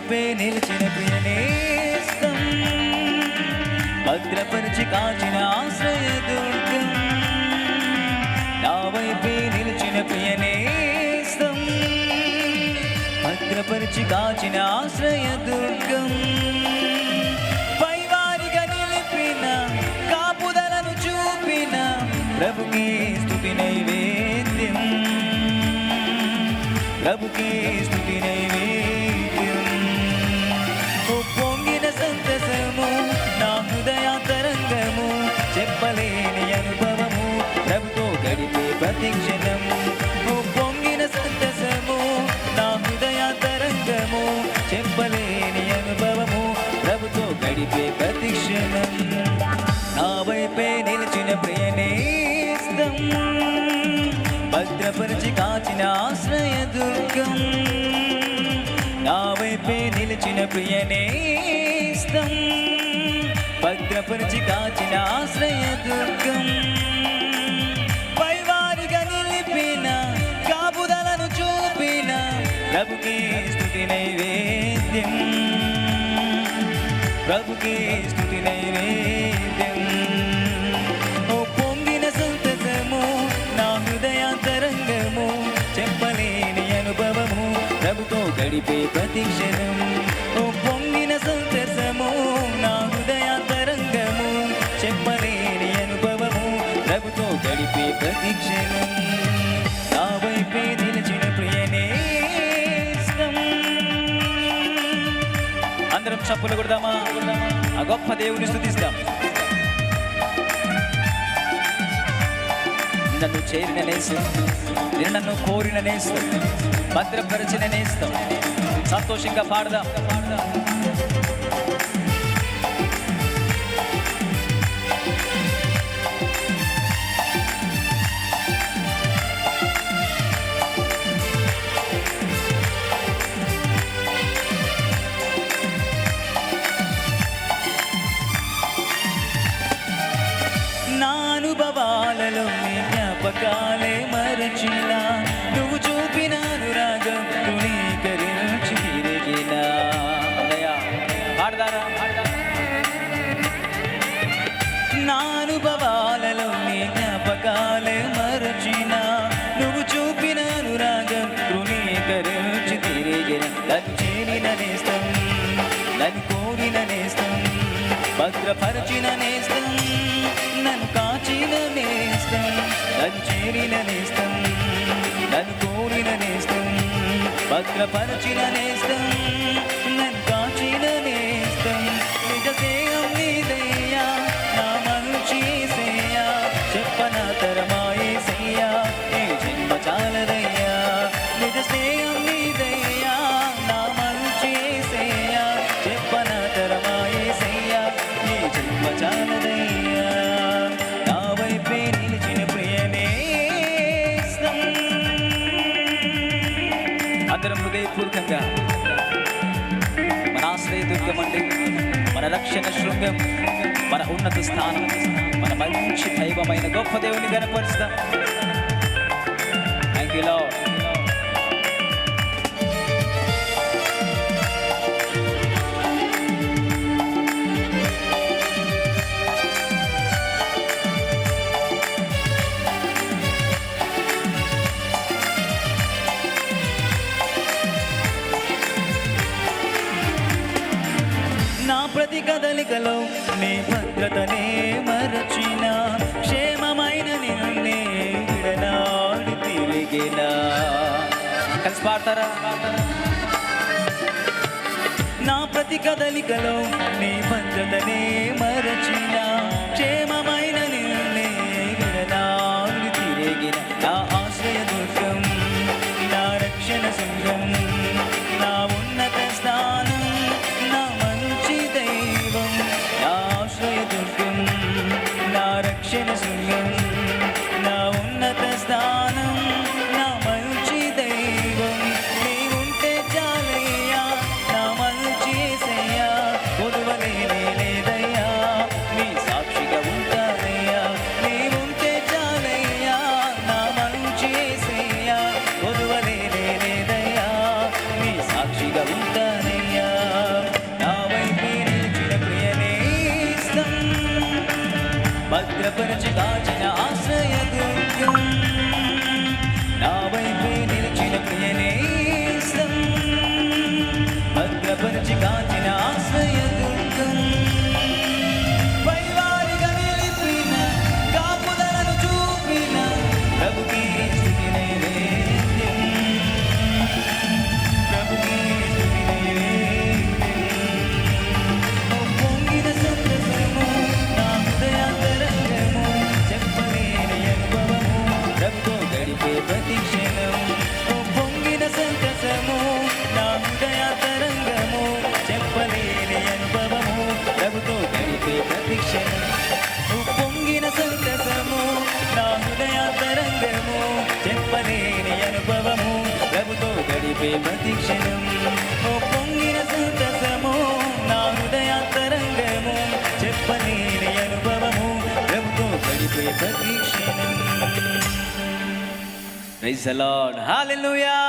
వైపే నిలిచిన ప్రియనేస్తం భద్రపరిచి కాచిన ఆశ్రయ దుర్గం. నా వైపే నిలిచిన ప్రియనేస్తం భద్రపరిచి కాచిన ఆశ్రయ దుర్గం. పైవారిగా నిలిపిన కాపుదలను చూపిన ప్రభుకే స్థుతి నైవేద్యం. ప్రభుకే స్థుతి చెప్పలేని అనుభవము. ప్రభుతో గడిపే ప్రతిక్షణం నువ్వు పొంగిన సంతసము. నా హృదయ తరంగము చెప్పలేని అనుభవము. ప్రభుతో గడిపే ప్రతిక్షణం నా వైపే నిలిచిన ప్రియనేస్తం భద్రపరిచి కాచిన ఆశ్రయ దుర్గం. నా వైపే నిలిచిన ప్రియనేస్తం భద్రపరిచి కాచిన ఆశ్రయ దుర్గం. పైవారిగా నిలిపిన కాపుదలను చూపిన ప్రభుకే స్థుతి నైవేద్యం. ప్రభుకే స్థుతి నైవేద్యం. ఓ పొంగిన సంతసము నా హృదయాంతరంగము చెప్పలేని అనుభవము ప్రభుతో గడిపే ప్రతిక్షణం ఓ ప్రతిక్షణం నా వైపే నిలిచిన ప్రియనేస్తం అందరం చప్పులు కొడదామా? ఆ గొప్ప దేవుని స్థుతిస్తాం నన్ను చేరిన నేస్తం. నేను నన్ను కోరిన నేస్తం. భద్రపరిచిన నేస్తం. సంతోషంగా పాడదాం పాడదాం. అనుభవాలలో నీ జ్ఞాపకాలే మరచిన. నువ్వు చూపిన అనురాగం తుణీకరించి తిరిగిన. అన్నయ్య, నా అనుభవాలలో నీ జ్ఞాపకాలే మరచిన. నువ్వు చూపిన అనురాగం తుణీకరించి తిరిగిన. నన్ను చేరిన నేస్తం నన్ను కోరిన నేస్తం భద్రపరచిన నేస్తం. నన్ను నేస్తం. నన్ను చేరిన నేస్తం. నన్ను కోరిన నేస్తం. భద్రపరచిన నేస్తం. నన్ను హృదయపూర్వకంగా మన ఆశ్రయదుర్గం అంటే మన రక్షణ శృంగం మన ఉన్నత స్థానం మన మంచి దైవమైన గొప్ప దేవుని కనపరుస్తాం ప్రతి కదలికలో నీ భద్రతనే మరచిన క్షేమమైన నిన్నే విడనాడి తిరిగిన. కలిసి పాడతారా నా ప్రతి కదలికలో నీ భద్రతనే మరచిన క్షేమమైన చెప్పలేని అనుభవము. ప్రభుతో గడిపే ప్రతీక్ష పొంగిన సంతసము. నా హృదయాంతరంగము. చెప్పలేని అనుభవము. ప్రభుతో గడిపే ప్రతీక్షణం. పొంగిన సంతసము. నా హృదయాంతరంగము. చెప్పలేని అనుభవము. ప్రభుతో గడిపే ప్రతీక్షణం. Praise the Lord. Hallelujah.